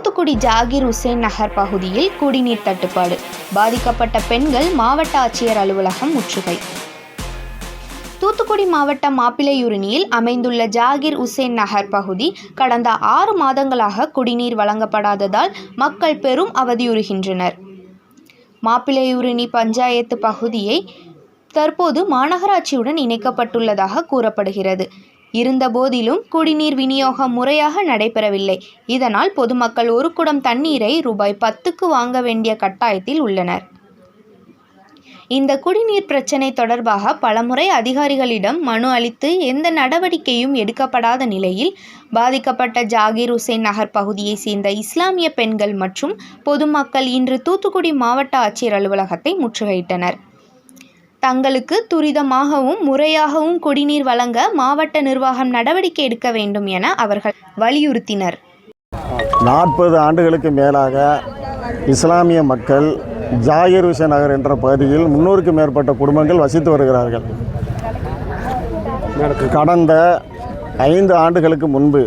தூத்துக்குடி ஜாகிர் உசேன் நகர் பகுதியில் குடிநீர் தட்டுப்பாடு. பாதிக்கப்பட்ட பெண்கள் மாவட்ட ஆட்சியர் அலுவலகம் முற்றுகை. தூத்துக்குடி மாவட்டம் மாப்பிள்ளையூரணியில் அமைந்துள்ள ஜாகிர் உசேன் நகர் பகுதி கடந்த ஆறு மாதங்களாக குடிநீர் வழங்கப்படாததால் மக்கள் பெரும் அவதியுறுகின்றனர். மாப்பிள்ளையூரணி பஞ்சாயத்து பகுதியை தற்போது மாநகராட்சியுடன் இணைக்கப்பட்டுள்ளதாக கூறப்படுகிறது. இருந்தபோதிலும் குடிநீர் விநியோகம் முறையாக நடைபெறவில்லை. இதனால் பொதுமக்கள் ஒரு குடம் தண்ணீரை ரூபாய் பத்துக்கு வாங்க வேண்டிய கட்டாயத்தில் உள்ளனர். இந்த குடிநீர் பிரச்சினை தொடர்பாக பலமுறை அதிகாரிகளிடம் மனு அளித்து எந்த நடவடிக்கையும் எடுக்கப்படாத நிலையில் பாதிக்கப்பட்ட ஜாகிர் உசேன் நகர் பகுதியை சேர்ந்த இஸ்லாமிய பெண்கள் மற்றும் பொதுமக்கள் இன்று தூத்துக்குடி மாவட்ட ஆட்சியர் அலுவலகத்தை முற்றுகையிட்டனர். தங்களுக்கு துரிதமாகவும் முறையாகவும் குடிநீர் வழங்க மாவட்ட நிர்வாகம் நடவடிக்கை எடுக்க வேண்டும் என அவர்கள் வலியுறுத்தினர். நாற்பது ஆண்டுகளுக்கு மேலாக இஸ்லாமிய மக்கள் ஜாகிர் ஹுசேன் நகர் என்ற பகுதியில் முன்னூறுக்கும் மேற்பட்ட குடும்பங்கள் வசித்து வருகிறார்கள். கடந்த ஐந்து ஆண்டுகளுக்கு முன்பு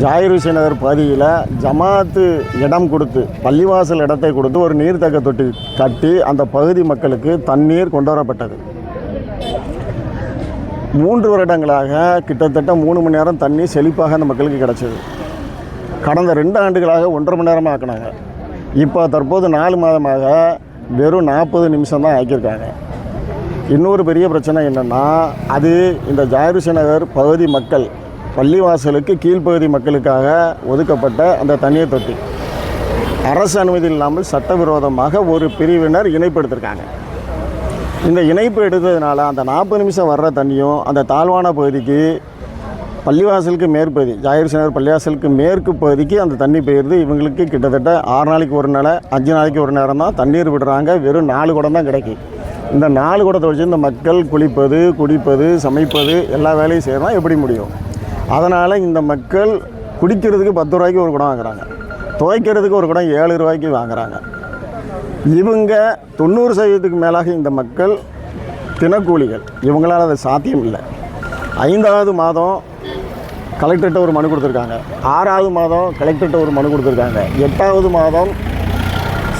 ஜாயிர் ஹுசேன் நகர் பகுதியில் ஜமாத்து இடம் கொடுத்து பள்ளிவாசல் இடத்தை கொடுத்து ஒரு நீர்த்தக்க தொட்டி கட்டி அந்த பகுதி மக்களுக்கு தண்ணீர் கொண்டு வரப்பட்டது. மூன்று வருடங்களாக கிட்டத்தட்ட மூணு மணி நேரம் தண்ணி செழிப்பாக அந்த மக்களுக்கு கிடச்சிது. கடந்த ரெண்டு ஆண்டுகளாக ஒன்றரை மணி நேரமாக ஆக்கினாங்க. இப்போ தற்போது நாலு மாதமாக வெறும் நாற்பது நிமிஷம் தான் ஆக்கியிருக்காங்க. இன்னொரு பெரிய பிரச்சனை என்னென்னா அது இந்த ஜாயிருஷ நகர் பகுதி மக்கள் பள்ளிவாசலுக்கு கீழ்ப்பகுதி மக்களுக்காக ஒதுக்கப்பட்ட அந்த தண்ணீர் தொட்டி. அரசு அனுமதி இல்லாமல் சட்டவிரோதமாக ஒரு பிரிவினர் இணைப்பு எடுத்திருக்காங்க இந்த இணைப்பு எடுத்ததுனால அந்த நாற்பது நிமிஷம் வர்ற தண்ணியும் அந்த தாழ்வான பகுதிக்கு பள்ளிவாசலுக்கு மேற்பகுதி ஜாயிர் சினர் பள்ளிவாசலுக்கு மேற்கு பகுதிக்கு அந்த தண்ணி பெய்யுறது இவங்களுக்கு கிட்டத்தட்ட ஆறு நாளைக்கு ஒரு நாள் அஞ்சு நாளைக்கு ஒரு நேரம் தான் தண்ணீர் விடுறாங்க. வெறும் நாலு குடம் தான் கிடைக்கும் இந்த நாலு குடத்தை வச்சு இந்த மக்கள் குளிப்பது குடிப்பது சமைப்பது எல்லா வேலையும் செய்யணும் எப்படி முடியும்? அதனால் இந்த மக்கள் குடிக்கிறதுக்கு பத்து ரூபாய்க்கு ஒரு குடம் வாங்குறாங்க. துவைக்கிறதுக்கு ஒரு குடம் ஏழு ரூபாய்க்கு வாங்குறாங்க. இவங்க தொண்ணூறு சதவீதத்துக்கு மேலாக இந்த மக்கள் தினக்கூலிகள். இவங்களால் அது சாத்தியம் இல்லை. ஐந்தாவது மாதம் கலெக்டர்கிட்ட ஒரு மனு கொடுத்துருக்காங்க. ஆறாவது மாதம் கலெக்டர்கிட்ட ஒரு மனு கொடுத்துருக்காங்க. எட்டாவது மாதம்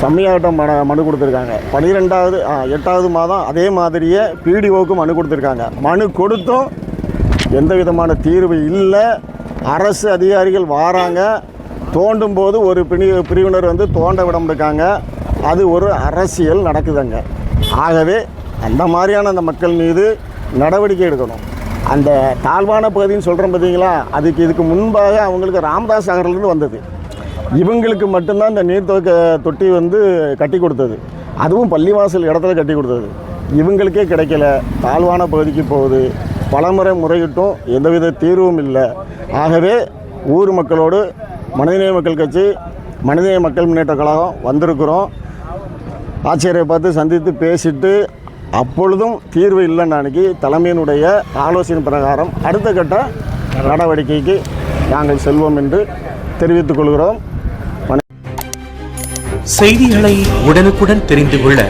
சம்மியாட்டம் மன மனு கொடுத்துருக்காங்க. பன்னிரெண்டாவது ஆ, எட்டாவது மாதம் அதே மாதிரியே பிடிஓக்கு மனு கொடுத்துருக்காங்க. மனு கொடுத்தும் எந்த விதமான தீர்வு இல்லை. அரசு அதிகாரிகள் வாராங்க. தோண்டும் போது ஒரு பிரி பிரிவினர் வந்து தோண்ட விட முடிக்காங்க அது ஒரு அரசியல் நடக்குதுங்க. ஆகவே அந்த மாதிரியான அந்த மக்கள் மீது நடவடிக்கை எடுக்கணும். அந்த தாழ்வான பகுதின்னு சொல்கிறோம் பார்த்தீங்களா அதுக்கு இதுக்கு முன்பாக அவங்களுக்கு ராமதாஸ் நகர்லேருந்து வந்தது. இவங்களுக்கு மட்டும்தான் இந்த நீர்த்தொக்க தொட்டி வந்து கட்டி கொடுத்தது. அதுவும் பள்ளிவாசல் இடத்துல கட்டி கொடுத்தது. இவங்களுக்கே கிடைக்கல. தாழ்வான பகுதிக்கு போகுது. பலமுறை முறையிட்டும் எந்தவித தீர்வும் இல்லை. ஆகவே ஊர் மக்களோடு மனிதநேய மக்கள் கட்சி மனிதநேய மக்கள் முன்னேற்ற கழகம் வந்திருக்கிறோம். ஆட்சியரை பார்த்து சந்தித்து பேசிட்டு அப்பொழுதும் தீர்வு இல்லைன்னு அன்னைக்கு தலைமையினுடைய ஆலோசனை பிரகாரம் அடுத்த கட்ட நடவடிக்கைக்கு நாங்கள் செல்வோம் என்று தெரிவித்துக் கொள்கிறோம். செய்திகளை உடனுக்குடன் தெரிந்து கொள்ள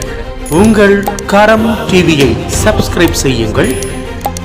உங்கள் கரம் டிவியை சப்ஸ்கிரைப் செய்யுங்கள்.